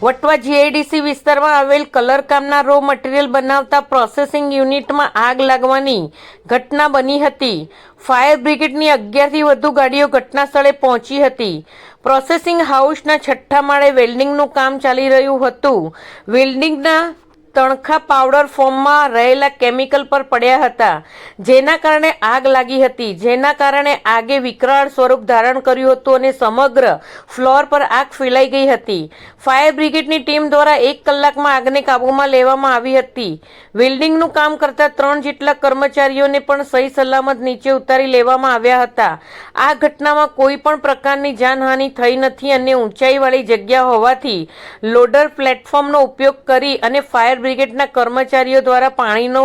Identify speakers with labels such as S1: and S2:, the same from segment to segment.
S1: Vatva GIDC વિસ્તારમાં આવેલ colour કામના રો મટીરિયલ બનાવતા પ્રોસેસિંગ યુનિટમાં આગ લાગવાની ઘટના બની હતી. ફાયર બ્રિગેડની અગિયારથી વધુ ગાડીઓ ઘટના સ્થળે પહોંચી હતી. પ્રોસેસિંગ હાઉસના છઠ્ઠા માળે વેલ્ડિંગનું કામ ચાલી રહ્યું હતું. વેલ્ડિંગના તણખા પાવડર ફોર્મમાં રહેલા કેમિકલ પર પડ્યા હતા. જેના કારણે આગ લાગી હતી. જેના કારણે આગે વિકરાળ સ્વરૂપ ધારણ કર્યું હતું અને સમગ્ર ફ્લોર પર આગ ફેલાઈ ગઈ હતી. ફાયર બ્રિગેડની ટીમ દ્વારા એક કલાકમાં આગને કાબૂમાં લેવામાં આવી હતી. વેલ્ડિંગનું કામ કરતા ત્રણ જેટલા કર્મચારીઓને પણ સહી સલામત નીચે ઉતારી લેવામાં આવ્યા હતા. આ ઘટનામાં કોઈ પણ પ્રકારની જાનહાનિ થઈ નથી અને ઊંચાઈવાળી જગ્યા હોવાથી લોડર પ્લેટફોર્મનો ઉપયોગ કરી અને ફાયર બ્રિગેડના કર્મચારીઓ દ્વારા પાણીનો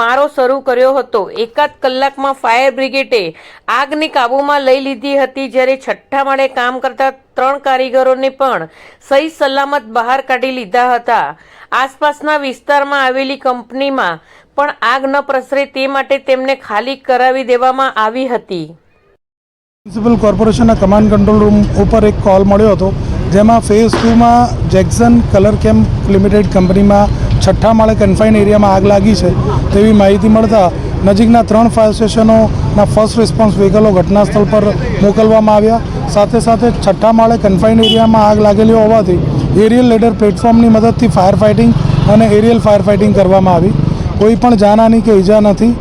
S1: મારો શરૂ કર્યો હતો. એકાદ કલાકમાં ફાયર બ્રિગેડે આગને કાબૂમાં લઈ લીધી હતી. જ્યારે છઠ્ઠા માળે કામ કરતા ત્રણ કારીગરોને પણ સહી સલામત બહાર કાઢી લીધા હતા. આસપાસના વિસ્તારમાં આવેલી કંપનીમાં પણ આગ ન પ્રસરે તે માટે તેમને ખાલી કરાવી દેવામાં આવી હતી.
S2: મ્યુનિસિપલ કોર્પોરેશનના કમાન્ડ કંટ્રોલ રૂમ ઉપર એક કોલ મળ્યો હતો, જેમાં ફેઝ ટુમાં જેક્સન કલર કેમ્પ લિમિટેડ કંપનીમાં છઠ્ઠા માળે કન્ફાઇન એરિયામાં આગ લાગી છે, તેવી માહિતી મળતા નજીકના ત્રણ ફાયર સ્ટેશનોના ફર્સ્ટ રિસ્પોન્સ વ્હીકલો ઘટના સ્થળ પર મોકલવામાં આવ્યા. સાથે સાથે છઠ્ઠા માળે કન્ફાઇન એરિયામાં આગ લાગેલી હોવાથી એરિયલ લેડર પ્લેટફોર્મની મદદથી ફાયર ફાઇટિંગ અને એરિયલ ફાયર ફાઇટિંગ કરવામાં આવી. કોઈ પણ જાનહાની કે ઈજા નથી.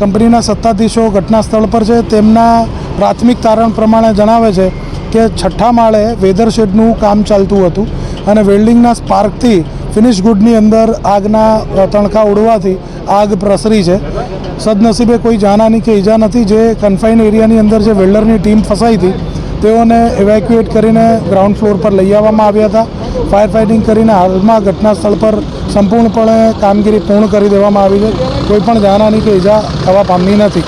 S2: કંપનીના સત્તાધીશો ઘટના સ્થળ પર છે. તેમના પ્રાથમિક તારણ પ્રમાણે જણાવે છે કે છઠ્ઠા માળે વેધર શેડનું કામ ચાલતું હતું અને વેલ્ડિંગના સ્પાર્કથી ફિનિશ ગુડની અંદર આગના તણખા ઉડવાથી આગ પ્રસરી છે. સદનસીબે કોઈ જાનહાની કે ઈજા નથી, જે કન્ફાઇન એરિયાની અંદર જે વેલ્ડરની ટીમ ફસાઈ હતી, તેઓને ઇવેક્યુએટ કરીને ગ્રાઉન્ડ ફ્લોર પર લઈ આવવામાં આવ્યા હતા. ફાયર ફાઇટિંગ કરીને હાલમાં ઘટના સ્થળ પર સંપૂર્ણપણે કામગીરી પૂર્ણ કરી દેવામાં આવી છે. કોઈ પણ જાનહાની કે ઈજા થવા પામની નથી.